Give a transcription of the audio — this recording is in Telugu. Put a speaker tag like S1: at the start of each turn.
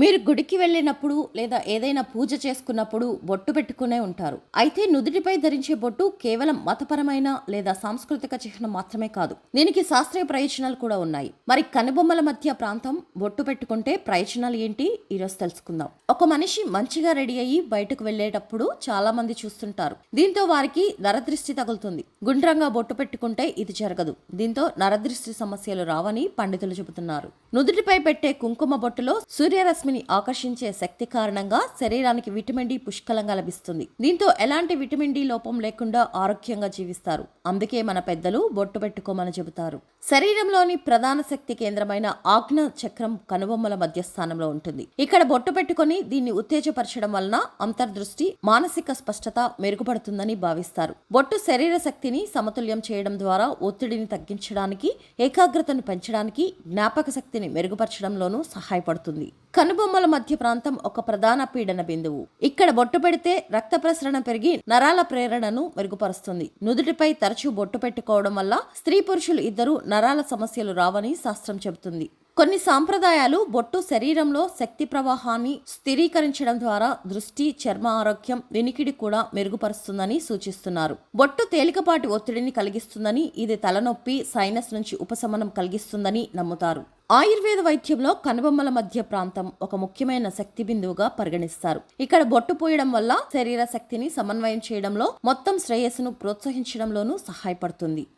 S1: మీరు గుడికి వెళ్ళినప్పుడు లేదా ఏదైనా పూజ చేసుకున్నప్పుడు బొట్టు పెట్టుకునే ఉంటారు. అయితే నుదుటిపై ధరించే బొట్టు కేవలం మతపరమైన లేదా సాంస్కృతిక చిహ్నం మాత్రమే కాదు. దీనికి శాస్త్రీయ ప్రయోజనాలు కూడా ఉన్నాయి. మరి కనుబొమ్మల మధ్య ప్రాంతం బొట్టు పెట్టుకుంటే ప్రయోజనాలు ఏంటి? ఈరోజు తెలుసుకుందాం. ఒక మనిషి మంచిగా రెడీ అయ్యి బయటకు వెళ్ళేటప్పుడు చాలా మంది చూస్తుంటారు. దీంతో వారికి నరదృష్టి తగులుతుంది. గుండ్రంగా బొట్టు పెట్టుకుంటే ఇది జరగదు. దీంతో నరదృష్టి సమస్యలు రావని పండితులు చెబుతున్నారు. నుదుటిపై పెట్టే కుంకుమ బొట్టులో సూర్యరశ్మిని ఆకర్షించే శక్తి కారణంగా శరీరానికి విటమిన్ డి పుష్కలంగా లభిస్తుంది. దీంతో ఎలాంటి విటమిన్ డి లోపం లేకుండా ఆరోగ్యంగా జీవిస్తారు. అందుకే మన పెద్దలు బొట్టు పెట్టుకోమని చెబుతారు. శరీరంలోని ప్రధాన శక్తి కేంద్రమైన ఆజ్ఞ చక్రం కనుబొమ్మల మధ్య స్థానంలో ఉంటుంది. ఇక్కడ బొట్టు పెట్టుకొని దీన్ని ఉత్తేజపరచడం వలన అంతర్దృష్టి మానసిక స్పష్టత మెరుగుపడుతుందని భావిస్తారు. బొట్టు శరీర శక్తిని సమతుల్యం చేయడం ద్వారా ఒత్తిడిని తగ్గించడానికి ఏకాగ్రతను పెంచడానికి జ్ఞాపక శక్తిని మెరుగుపరచడంలోనూ సహాయపడుతుంది. కనుబొమ్మల మధ్య ప్రాంతం ఒక ప్రధాన పీడన బిందువు. ఇక్కడ బొట్టు పెడితే రక్త ప్రసరణ పెరిగి నరాల ప్రేరణను మెరుగుపరుస్తుంది. నుదుటిపై తరచూ బొట్టు పెట్టుకోవడం వల్ల స్త్రీ పురుషులు ఇద్దరు నరాల సమస్యలు రావని శాస్త్రం చెబుతుంది. కొన్ని సాంప్రదాయాలు బొట్టు శరీరంలో శక్తి ప్రవాహాన్ని స్థిరీకరించడం ద్వారా దృష్టి చర్మ ఆరోగ్యం వినికిడి కూడా మెరుగుపరుస్తుందని సూచిస్తున్నారు. బొట్టు తేలికపాటి ఒత్తిడిని కలిగిస్తుందని ఇది తలనొప్పి సైనస్ నుంచి ఉపశమనం కలిగిస్తుందని నమ్ముతారు. ఆయుర్వేద వైద్యంలో కనుబొమ్మల మధ్య ప్రాంతం ఒక ముఖ్యమైన శక్తి బిందువుగా పరిగణిస్తారు. ఇక్కడ బొట్టు పోయడం వల్ల శరీర శక్తిని సమన్వయం చేయడంలో మొత్తం శ్రేయస్సును ప్రోత్సహించడంలోనూ సహాయపడుతుంది.